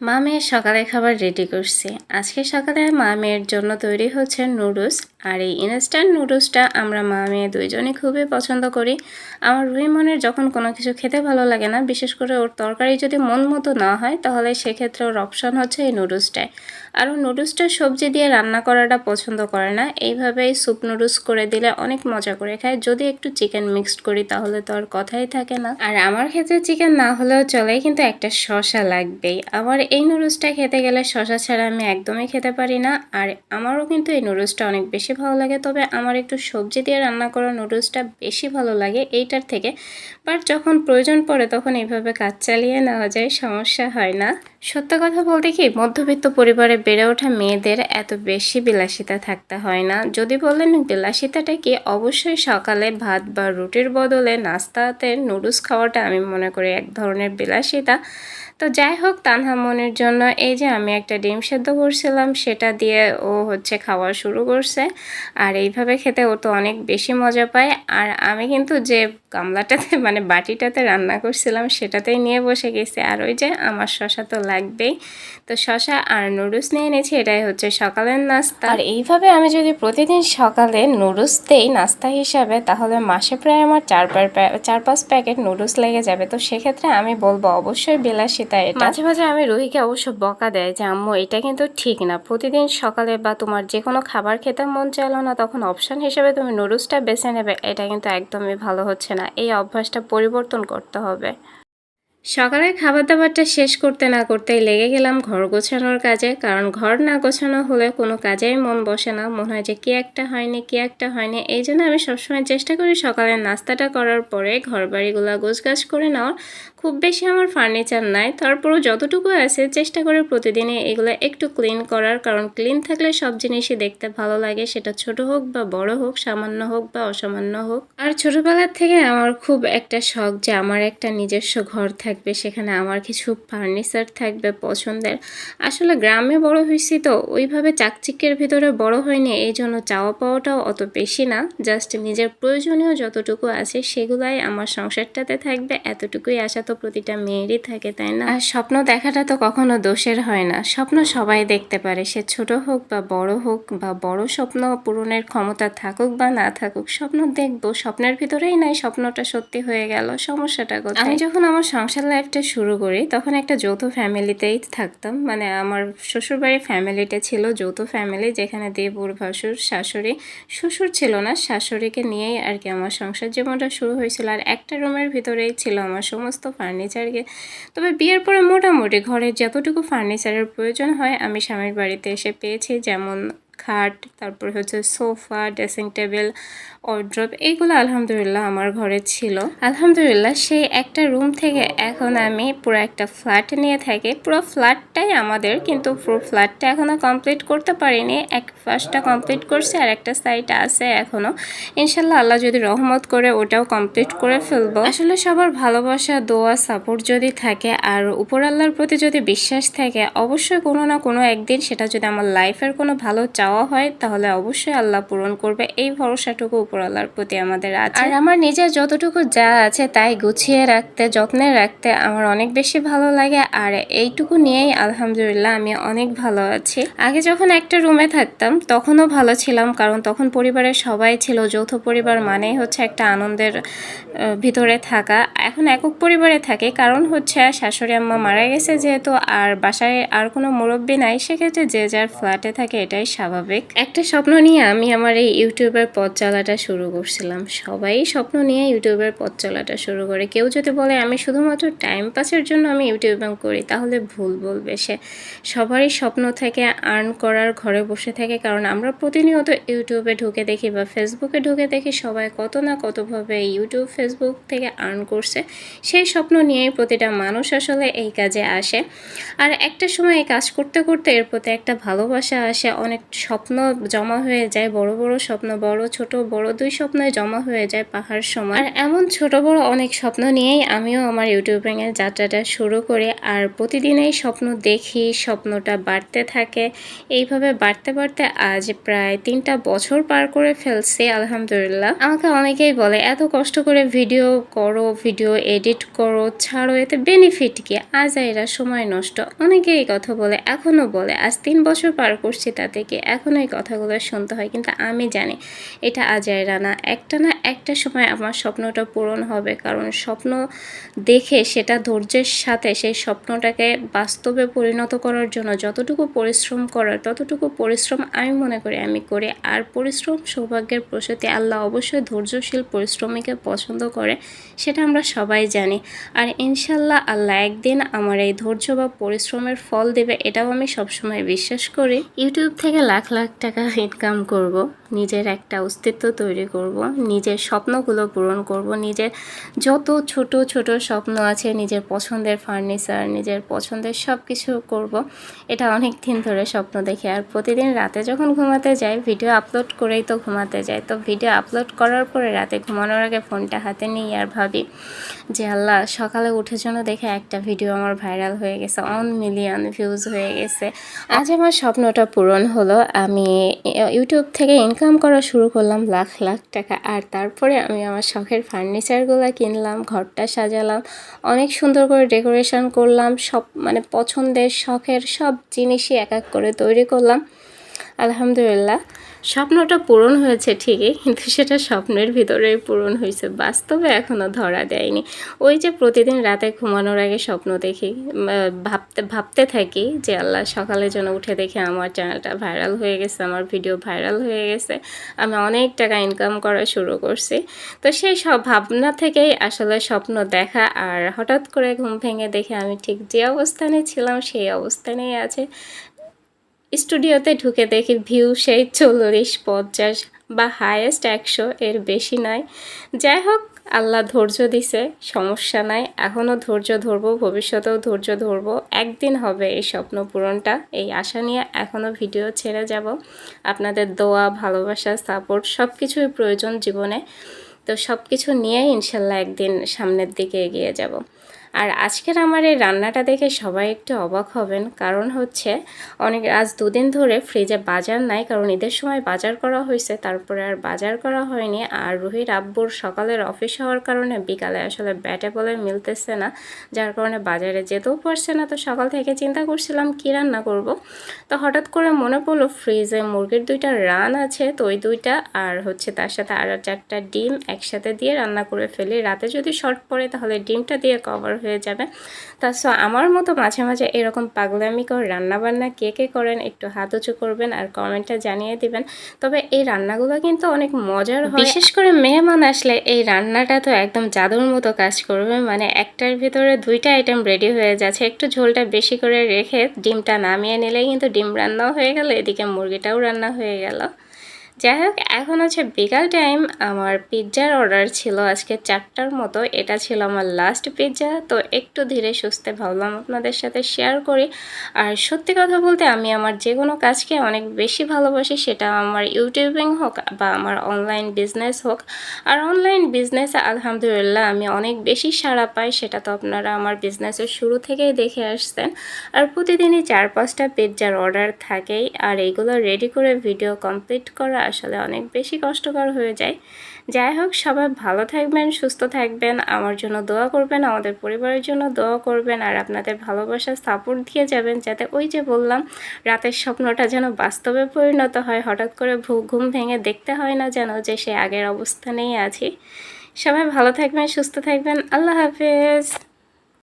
মা মেয়ের সকালে খাবার রেডি করছি। আজকে সকালে মা মেয়ের জন্য তৈরি হচ্ছে নুডলস আর এই ইনস্ট্যান্ট নুডলসটা আমরা মা মেয়ে দুইজনই খুবই পছন্দ করি। আমার রুই মনের যখন কোনো কিছু খেতে ভালো লাগে না, বিশেষ করে ওর তরকারি যদি মন মতো না হয়, তাহলে সেক্ষেত্রে ওর অপশন হচ্ছে এই নুডলসটাই আর ও নুডলসটা সবজি দিয়ে রান্না করাটা পছন্দ করে না। এইভাবেই স্যুপ নুডলস করে দিলে অনেক মজা করে খায়। যদি একটু চিকেন মিক্সড করি, তাহলে তো আর কথাই থাকে না। আর আমার ক্ষেত্রে চিকেন না হলেও চলে কিন্তু একটা শশা লাগবেই। আমার এই নুডলসটা খেতে গেলে শশা ছাড়া আমি একদমই খেতে পারি না। আর আমারও কিন্তু এই নুডলসটা অনেক বেশি ভালো লাগে, তবে আমার একটু সবজি দিয়ে রান্না করা নুডলসটা বেশি ভালো লাগে এইটার থেকে। বাট যখন প্রয়োজন পড়ে তখন এইভাবে কাজ চালিয়ে নেওয়া যায়, সমস্যা হয় না। সত্য কথা বলতে কি, মধ্যবিত্ত পরিবারে বেড়ে ওঠা মেয়েদের এত বেশি বিলাসিতা থাকতে হয় না। যদি বলেন বিলাসিতাটা কি, অবশ্যই সকালে ভাত বা রুটির বদলে নাস্তাতে নুডলস খাওয়াটা আমি মনে করি এক ধরনের বিলাসিতা। তো যাই হোক, তানহা মনের জন্য এই যে আমি একটা ডিম সেদ্ধ করছিলাম, সেটা দিয়ে ও হচ্ছে খাওয়া শুরু করছে। আর এইভাবে খেতে ও তো অনেক বেশি মজা পায়। আর আমি কিন্তু যে গামলাটাতে মানে বাটিটাতে রান্না করছিলাম সেটাতেই নিয়ে বসে গেছি। আর ওই যে আমার শশা তো লাগবেই। তো শশা আর নুডলস নিয়ে এনেছি এটাই হচ্ছে সকালের নাস্তা। আর এইভাবে আমি যদি প্রতিদিন সকালে নুডলস দেই নাস্তা হিসাবে তাহলে মাসে প্রায় আমার চার চার পাঁচ প্যাকেট নুডলস লেগে যাবে। তো সেক্ষেত্রে আমি বলব অবশ্যই বিলাসিতা এটা। মাঝে মাঝে আমি রুহিকে অবশ্য বকা দেয় যে আম্মু এটা কিন্তু ঠিক না। প্রতিদিন সকালে বা তোমার যে কোনো খাবার খেতে মন চাইলো না তখন অপশন হিসেবে তুমি নুডলসটা বেছে নেবে। এটা কিন্তু একদমই ভালো হচ্ছে না। এই অভ্যাসটা পরিবর্তন করতে হবে। সকালে খাবার দাবারটা শেষ করতে না করতেই লেগে গেলাম ঘর গোছানোর কাজে, কারণ ঘর না গোছানো হলে কোনো কাজেই মন বসে না। মনে হয় যে কি একটা হয়নি, কি একটা হয়নি। এই জন্য আমি সবসময় চেষ্টা করি সকালের নাস্তাটা করার পরে ঘর বাড়িগুলো গোছগাছ করে নেওয়ার। খুব বেশি আমার ফার্নিচার নাই, তারপরও যতটুকু আছে চেষ্টা করে প্রতিদিনই এগুলো একটু ক্লিন করার, কারণ ক্লিন থাকলে সব জিনিসই দেখতে ভালো লাগে, সেটা ছোট হোক বা বড় হোক, সামান্য হোক বা অসামান্য হোক। আর ছোটবেলার থেকে আমার খুব একটা শখ যে আমার একটা নিজস্ব ঘর থাকবে, সেখানে আমার কিছু ফার্নিচার থাকবে পছন্দের। আসলে গ্রামে বড় হয়েছি তো, ওইভাবে চাকচিক্যের ভিতরে বড় হয়নি এই জন্য চাওয়া পাওয়াটাও অত বেশি না। জাস্ট নিজের প্রয়োজনীয় যতটুকু আছে, সেগুলাই আমার সংসারটাতে থাকবে, এতটুকুই আশা তো প্রতিটা মেয়েরই থাকে, তাই না? আর স্বপ্ন দেখাটা তো কখনো দোষের হয় না। স্বপ্ন সবাই দেখতে পারে, সে ছোট হোক বা বড় হোক বা বড় স্বপ্ন পূরণের ক্ষমতা থাকুক বা না থাকুক, স্বপ্ন দেখব, স্বপ্নের ভিতরেই নাই, স্বপ্নটা সত্যি হয়ে গেল, সমস্যাটা আমি যখন আমার সংসার লাইফটা শুরু করি, তখন একটা যৌথ ফ্যামিলিতেই থাকতাম। মানে আমার শ্বশুরবাড়ির ফ্যামিলিটা ছিল যৌথ ফ্যামিলি যেখানে দেবুর ভাসুর, শাশুড়ি, শ্বশুর ছিল না, শাশুড়িকে নিয়েই আর কি আমার সংসার জীবনটা শুরু হয়েছিল। আর একটা রুমের ভিতরেই ছিল আমার সমস্ত ফার্নিচারকে তবে বিয়ের পরে মোটামুটি ঘরের যতটুকু ফার্নিচারের প্রয়োজন হয়, আমি স্বামীর বাড়িতে এসে পেয়েছি। যেমন খাট, তারপরে হচ্ছে সোফা, ড্রেসিং টেবিল ওয়ার্ড্রপ এইগুলো আলহামদুলিল্লাহ আমার ঘরে ছিল। আলহামদুলিল্লাহ সেই একটা রুম থেকে এখন আমি পুরো একটা ফ্ল্যাট নিয়ে থাকি। পুরো ফ্ল্যাটটাই আমাদের, কিন্তু পুরো ফ্ল্যাটটা এখনও কমপ্লিট করতে পারিনি। এক ফার্স্টটা কমপ্লিট করছি, আর একটা সাইট আছে এখনও ইনশাল্লাহ আল্লাহ যদি রহমত করে ওটাও কমপ্লিট করে ফেলব। আসলে সবার ভালোবাসা, দোয়া সাপোর্ট যদি থাকে, আর উপর আল্লাহর প্রতি যদি বিশ্বাস থাকে, অবশ্যই কোনো না কোনো একদিন সেটা যদি আমার লাইফের কোনো ভালো চাওয়া হয়, তাহলে অবশ্যই আল্লাহ পূরণ করবে। এই ভরসাটুকু উপর আল্লাহর প্রতি আমাদের আছে। আর আমার নিজের যতটুকু যা আছে তাই গুছিয়ে রাখতে, যত্নে রাখতে আমার অনেক বেশি ভালো লাগে। আর এইটুকু নিয়েই আলহামদুলিল্লাহ আমি অনেক ভালো আছি। আগে যখন একটা রুমে থাকতাম, তখনও ভালো ছিলাম। কারণ তখন পরিবারের সবাই ছিল, যৌথ পরিবার মানেই হচ্ছে একটা আনন্দের ভিতরে থাকা। এখন একক পরিবারে থাকে, কারণ হচ্ছে শাশুড়ি আম্মা মারা গেছে যেহেতু, আর বাসায় আর কোনো মুরব্বী নাই। সেক্ষেত্রে যে যার ফ্ল্যাটে থাকে, এটাই স্বাভাবিক। একটা স্বপ্ন নিয়ে আমি আমার এই ইউটিউবের পথ চলাটা শুরু করছিলাম। সবাই স্বপ্ন নিয়ে ইউটিউবের পথ চলাটা শুরু করে। কেউ যদি বলে, আমি শুধুমাত্র টাইম পাসের জন্য আমি ইউটিউবিং করি, তাহলে ভুল বলবে সে। সবারই স্বপ্ন থেকে আর্ন করার ঘরে বসে থাকে। কারণ আমরা প্রতিনিয়ত ইউটিউবে ঢুকে দেখি বা ফেসবুকে ঢুকে দেখি সবাই কত না কতভাবে ইউটিউব ফেসবুক থেকে আর্ন করছে। সেই স্বপ্ন নিয়েই প্রতিটা মানুষ আসলে এই কাজে আসে। আর একটা সময় এই কাজ করতে করতে এর প্রতি একটা ভালোবাসা আসে। অনেক স্বপ্ন জমা হয়ে যায়, বড় বড় স্বপ্ন, বড় ছোট, বড় দুই স্বপ্নই জমা হয়ে যায় পাহাড় সময়। আর এমন ছোট বড় অনেক স্বপ্ন নিয়েই আমিও আমার ইউটিউবিংয়ের যাত্রাটা শুরু করি। আর প্রতিদিন এই স্বপ্ন দেখি, স্বপ্নটা বাড়তে থাকে। এইভাবে বাড়তে বাড়তে আজ প্রায় তিনটা বছর পার করে ফেলছি, আলহামদুলিল্লাহ। আমাকে অনেকেই বলে, এত কষ্ট করে ভিডিও করো ভিডিও এডিট করো, ছাড়ো, এতে বেনিফিট কি? আজ এরা সময় নষ্ট। অনেকে এই কথা বলে এখনও বলে, আজ তিন বছর পার করছি তাতে কি? এখনও এই কথাগুলো শুনতে হয়, কিন্তু আমি জানি এটা আজাইরা না একটা না একটা সময় আমার স্বপ্নটা পূরণ হবে, কারণ স্বপ্ন দেখে সেটা ধৈর্যের সাথে সেই স্বপ্নটাকে বাস্তবে পরিণত করার জন্য যতটুকু পরিশ্রম করার, ততটুকু পরিশ্রম আমি মনে করি আমি করি। আর পরিশ্রম সৌভাগ্যের প্রসূতি আল্লাহ অবশ্যই ধৈর্যশীল পরিশ্রমীকে পছন্দ করে, সেটা আমরা সবাই জানি। আর ইনশাল্লাহ আল্লাহ একদিন আমার এই ধৈর্য বা পরিশ্রমের ফল দেবে, এটাও আমি সবসময় বিশ্বাস করি। ইউটিউব থেকে লাখ লাখ টাকা ইনকাম করব, নিজের একটা অস্তিত্ব তৈরি করব, নিজের স্বপ্নগুলো পূরণ করব, নিজের যত ছোট ছোট স্বপ্ন আছে, নিজের পছন্দের ফার্নিচার নিজের পছন্দের সব কিছু করব, এটা অনেক দিন ধরে স্বপ্ন দেখি। আর প্রতিদিন রাতে যখন ঘুমাতে যাই ভিডিও আপলোড করেই তো ঘুমাতে যাই। তো ভিডিও আপলোড করার পরে রাতে ঘুমানোর আগে ফোনটা হাতে নিই আর ভাবি যে, আল্লাহ, সকালে উঠে জন্য দেখে একটা ভিডিও আমার ভাইরাল হয়ে গেছে অন মিলিয়ন ভিউজ হয়ে গেছে। আজ আমার স্বপ্নটা পূরণ হলো। আমি ইউটিউব থেকে ইনকাম করা শুরু করলাম লাখ লাখ টাকা। আর তারপরে আমি আমার শখের ফার্নিচারগুলো কিনলাম, ঘরটা সাজালাম, অনেক সুন্দর করে ডেকোরেশন করলাম, সব মানে পছন্দের শখের সব জিনিসই এক এক করে তৈরি করলাম। আলহামদুলিল্লাহ। স্বপ্নটা পূরণ হয়েছে ঠিকই, কিন্তু সেটা স্বপ্নের ভিতরেই পূরণ হয়েছে। বাস্তবে এখনও ধরা দেয়নি। ওই যে প্রতিদিন রাতে ঘুমানোর আগে স্বপ্ন দেখি ভাবতে ভাবতে থাকি যে আল্লাহ সকালে যেন উঠে দেখে আমার চ্যানেলটা ভাইরাল হয়ে গেছে, আমার ভিডিও ভাইরাল হয়ে গেছে, আমি অনেক টাকা ইনকাম করা শুরু করছি। তো সেই সব ভাবনা থেকেই আসলে স্বপ্ন দেখা, আর হঠাৎ করে ঘুম ভেঙে দেখে আমি ঠিক যে অবস্থানে ছিলাম, সেই অবস্থানেই আছে। স্টুডিওতে ঢুকে দেখি ভিউ সেই চল্লিশ, পঞ্চাশ বা হায়েস্ট একশো এর বেশি নাই যাই হোক, আল্লাহ ধৈর্য দিছে, সমস্যা নাই। এখনও ধৈর্য ধরবো, ভবিষ্যতেও ধৈর্য ধরবো। একদিন হবে এই স্বপ্ন পূরণটা, এই আশা নিয়ে এখনও ভিডিও ছেড়ে যাব। আপনাদের দোয়া, ভালোবাসা, সাপোর্ট সব কিছুই প্রয়োজন জীবনে। তো সব কিছু নিয়েই ইনশাল্লাহ একদিন সামনের দিকে এগিয়ে যাব। আর আজকের আমার এই রান্নাটা দেখে সবাই একটু অবাক হবেন। কারণ হচ্ছে, অনেক আজ দুদিন ধরে ফ্রিজে বাজার নাই, কারণ ঈদের সময় বাজার করা হয়েছে, তারপরে আর বাজার করা হয়নি। আর রুহির আব্বুর সকালের অফিস হওয়ার কারণে বিকালে আসলে ব্যাটে বলে মিলতেছে না, যার কারণে বাজারে যেতেও পারছে না। তো সকাল থেকে চিন্তা করছিলাম, কী রান্না করব? তো হঠাৎ করে মনে পড়ল ফ্রিজে মুরগির দুইটা রান আছে, তো ওই দুইটা আর হচ্ছে তার সাথে আরও চারটা ডিম একসাথে দিয়ে রান্না করে ফেলি। রাতে যদি শর্ট পড়ে, তাহলে ডিমটা দিয়ে কভার হয়ে যাবে। তা সো আমার মতো মাঝে মাঝে এরকম পাগলামি করে রান্নাবান্না কে কে করেন একটু হাত উঁচু করবেন আর কমেন্টটা জানিয়ে দিবেন। তবে এই রান্নাগুলো কিন্তু অনেক মজার হয়। বিশেষ করে মেহমান আসলে এই রান্নাটা তো একদম জাদুর মতো কাজ করবে। মানে একটার ভিতরে দুইটা আইটেম রেডি হয়ে যাচ্ছে। একটু ঝোলটা বেশি করে রেখে ডিমটা নামিয়ে নিলেই কিন্তু ডিম রান্নাও হয়ে গেল। এদিকে মুরগিটাও রান্না হয়ে গেল। যাই হোক এখন হচ্ছে বিকাল টাইম আমার পিৎজার অর্ডার ছিল আজকে চারটার মতো। এটা ছিল আমার লাস্ট পিৎজা তো একটু ধীরে সুস্থে ভাবলাম আপনাদের সাথে শেয়ার করি। আর সত্যি কথা বলতে, আমি আমার যে কোনো কাজকে অনেক বেশি ভালোবাসি, সেটা আমার ইউটিউবিং হোক বা আমার অনলাইন বিজনেস হোক। আর অনলাইন বিজনেসে আলহামদুলিল্লাহ, আমি অনেক বেশি সাড়া পাই, সেটা তো আপনারা আমার বিজনেসের শুরু থেকেই দেখে আসছেন। আর প্রতিদিনই চার পাঁচটা পিৎজার অর্ডার থাকেই। আর এইগুলো রেডি করে ভিডিও কমপ্লিট করা আসলে অনেক বেশি কষ্টকর হয়ে যায়। যাই হোক, সবাই ভালো থাকবেন, সুস্থ থাকবেন। আমার জন্য দোয়া করবেন, আমাদের পরিবারের জন্য দোয়া করবেন। আর আপনাদের ভালোবাসা সাপোর্ট দিয়ে যাবেন, যাতে ওই যে বললাম, রাতের স্বপ্নটা যেন বাস্তবে পরিণত হয়। হঠাৎ করে ঘুম ভেঙে দেখতে হয় না যেন যে সে আগের অবস্থানেই আছি। সবাই ভালো থাকবেন, সুস্থ থাকবেন। আল্লাহ হাফেজ।